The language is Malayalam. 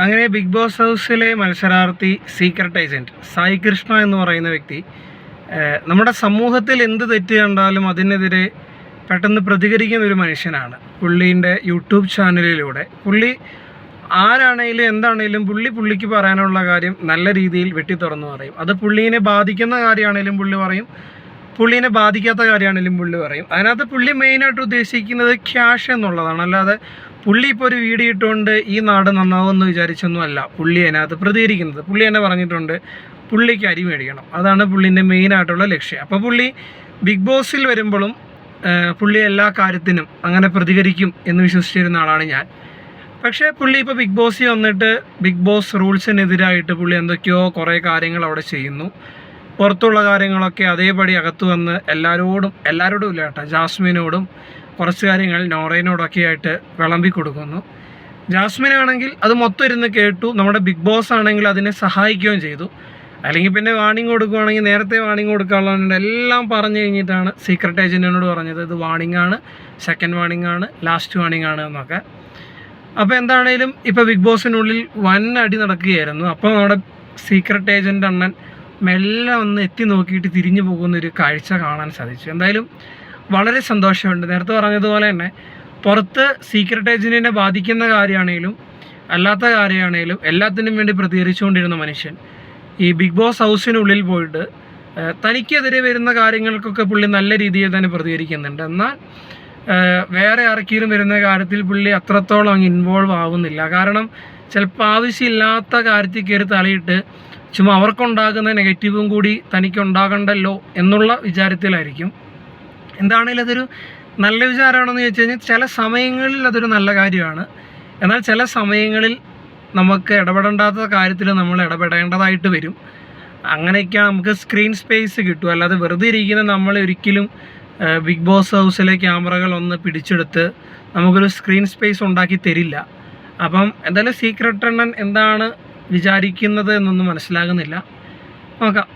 അങ്ങനെ ബിഗ് ബോസ് ഹൗസിലെ മത്സരാർത്ഥി സീക്രട്ട് ഏജന്റ് സായി കൃഷ്ണ എന്ന് പറയുന്ന വ്യക്തി നമ്മുടെ സമൂഹത്തിൽ എന്ത് തെറ്റ് കണ്ടാലും അതിനെതിരെ പെട്ടെന്ന് പ്രതികരിക്കുന്ന ഒരു മനുഷ്യനാണ്. പുള്ളീന്റെ യൂട്യൂബ് ചാനലിലൂടെ. പുള്ളി ആരാണെങ്കിലും എന്താണെങ്കിലും പുള്ളി പുള്ളിക്ക് പറയാനുള്ള കാര്യം നല്ല രീതിയിൽ വെട്ടി തുറന്നു പറയും. അത് പുള്ളീനെ ബാധിക്കുന്ന കാര്യമാണേലും പുള്ളി പറയും. പുള്ളീനെ ബാധിക്കാത്ത കാര്യമാണേലും പുള്ളി പറയും. അതിനകത്ത് പുള്ളി മെയിനായിട്ട് ഉദ്ദേശിക്കുന്നത് ക്യാഷ് എന്നുള്ളതാണ്. അല്ലാതെ പുള്ളി ഇപ്പോൾ ഒരു വീഡിയോ ഇട്ടുകൊണ്ട് ഈ നാട് നന്നാവുമെന്ന് വിചാരിച്ചൊന്നുമല്ല. പുള്ളി അതിനകത്ത് പ്രതികരിക്കുന്നത്. പുള്ളി തന്നെ പറഞ്ഞിട്ടുണ്ട് പുള്ളിക്ക് അരി മേടിക്കണം. അതാണ് പുള്ളിന്റെ മെയിനായിട്ടുള്ള ലക്ഷ്യം. അപ്പോൾ പുള്ളി ബിഗ് ബോസിൽ വരുമ്പോഴും പുള്ളി എല്ലാ കാര്യത്തിനും അങ്ങനെ പ്രതികരിക്കും എന്ന് വിശ്വസിച്ചിരുന്ന ആളാണ് ഞാൻ. പക്ഷേ പുള്ളി ഇപ്പോൾ ബിഗ് ബോസിൽ വന്നിട്ട് ബിഗ് ബോസ് റൂൾസിനെതിരായിട്ട് പുള്ളി എന്തൊക്കെയോ കുറേ കാര്യങ്ങൾ അവിടെ ചെയ്യുന്നു. പുറത്തുള്ള കാര്യങ്ങളൊക്കെ അതേപടി അകത്ത് വന്ന് എല്ലാവരോടും എല്ലാവരോടും ഇല്ല കേട്ടോ ജാസ്മിനോടും കുറച്ച് കാര്യങ്ങൾ നോറയിനോടൊക്കെ ആയിട്ട് വിളമ്പി കൊടുക്കുന്നു. ജാസ്മിൻ ആണെങ്കിൽ അത് മൊത്തം ഇരുന്ന് കേട്ടു. നമ്മുടെ ബിഗ് ബോസ് ആണെങ്കിൽ അതിനെ സഹായിക്കുകയും ചെയ്തു. അല്ലെങ്കിൽ പിന്നെ വാണിംഗ് കൊടുക്കുകയാണെങ്കിൽ നേരത്തെ വാണിംഗ് കൊടുക്കാനുള്ളതുകൊണ്ട് എല്ലാം പറഞ്ഞു കഴിഞ്ഞിട്ടാണ് സീക്രട്ട് ഏജന്റിനോട് പറഞ്ഞത്. ഇത് വാണിംഗ് ആണ് സെക്കൻഡ് വാണിംഗ് ആണ് ലാസ്റ്റ് വാണിംഗ് ആണ് എന്നൊക്കെ. അപ്പോൾ എന്താണേലും ഇപ്പോൾ ബിഗ് ബോസിനുള്ളിൽ വൻ അടി നടക്കുകയായിരുന്നു. അപ്പോൾ നമ്മുടെ സീക്രട്ട് ഏജന്റ് അണ്ണൻ മെല്ലെ ഒന്ന് എത്തി നോക്കിയിട്ട് തിരിഞ്ഞു പോകുന്ന ഒരു കാഴ്ച കാണാൻ സാധിച്ചു. എന്തായാലും വളരെ സന്തോഷമുണ്ട്. നേരത്തെ പറഞ്ഞതുപോലെ തന്നെ പുറത്ത് സീക്രട്ട് ഏജന്റിനെ ബാധിക്കുന്ന കാര്യമാണെങ്കിലും അല്ലാത്ത കാര്യമാണെങ്കിലും എല്ലാത്തിനും വേണ്ടി പ്രതികരിച്ചുകൊണ്ടിരുന്ന മനുഷ്യൻ ഈ ബിഗ് ബോസ് ഹൗസിനുള്ളിൽ പോയിട്ട് തനിക്കെതിരെ വരുന്ന കാര്യങ്ങൾക്കൊക്കെ പുള്ളി നല്ല രീതിയിൽ തന്നെ പ്രതികരിക്കുന്നുണ്ട്. എന്നാൽ വേറെ ആർക്കെങ്കിലും വരുന്ന കാര്യത്തിൽ പുള്ളി അത്രത്തോളം അങ്ങ് ഇൻവോൾവ് ആവുന്നില്ല. കാരണം ചിലപ്പോൾ ആവശ്യമില്ലാത്ത കാര്യത്തിൽ കയറി തളിയിട്ട് ചുമ്മാ അവർക്കുണ്ടാകുന്ന നെഗറ്റീവും കൂടി തനിക്കുണ്ടാകണ്ടല്ലോ എന്നുള്ള വിചാരത്തിലായിരിക്കും. എന്താണേലും അതൊരു നല്ല വിചാരമാണെന്ന് ചോദിച്ചു കഴിഞ്ഞാൽ ചില സമയങ്ങളിൽ അതൊരു നല്ല കാര്യമാണ്. എന്നാൽ ചില സമയങ്ങളിൽ നമുക്ക് ഇടപെടേണ്ടാത്ത കാര്യത്തിൽ നമ്മൾ ഇടപെടേണ്ടതായിട്ട് വരും. അങ്ങനെയൊക്കെയാണ് നമുക്ക് സ്ക്രീൻ സ്പേസ് കിട്ടും. അല്ലാതെ വെറുതെ ഇരിക്കുന്ന നമ്മൾ ഒരിക്കലും ബിഗ് ബോസ് ഹൗസിലെ ക്യാമറകൾ ഒന്ന് പിടിച്ചെടുത്ത് നമുക്കൊരു സ്ക്രീൻ സ്പേസ് ഉണ്ടാക്കി തരില്ല. അപ്പം എന്തായാലും സീക്രട്ട് എണ്ണൻ എന്താണ് വിചാരിക്കുന്നത് എന്നൊന്നും മനസ്സിലാകുന്നില്ല. നോക്കാം.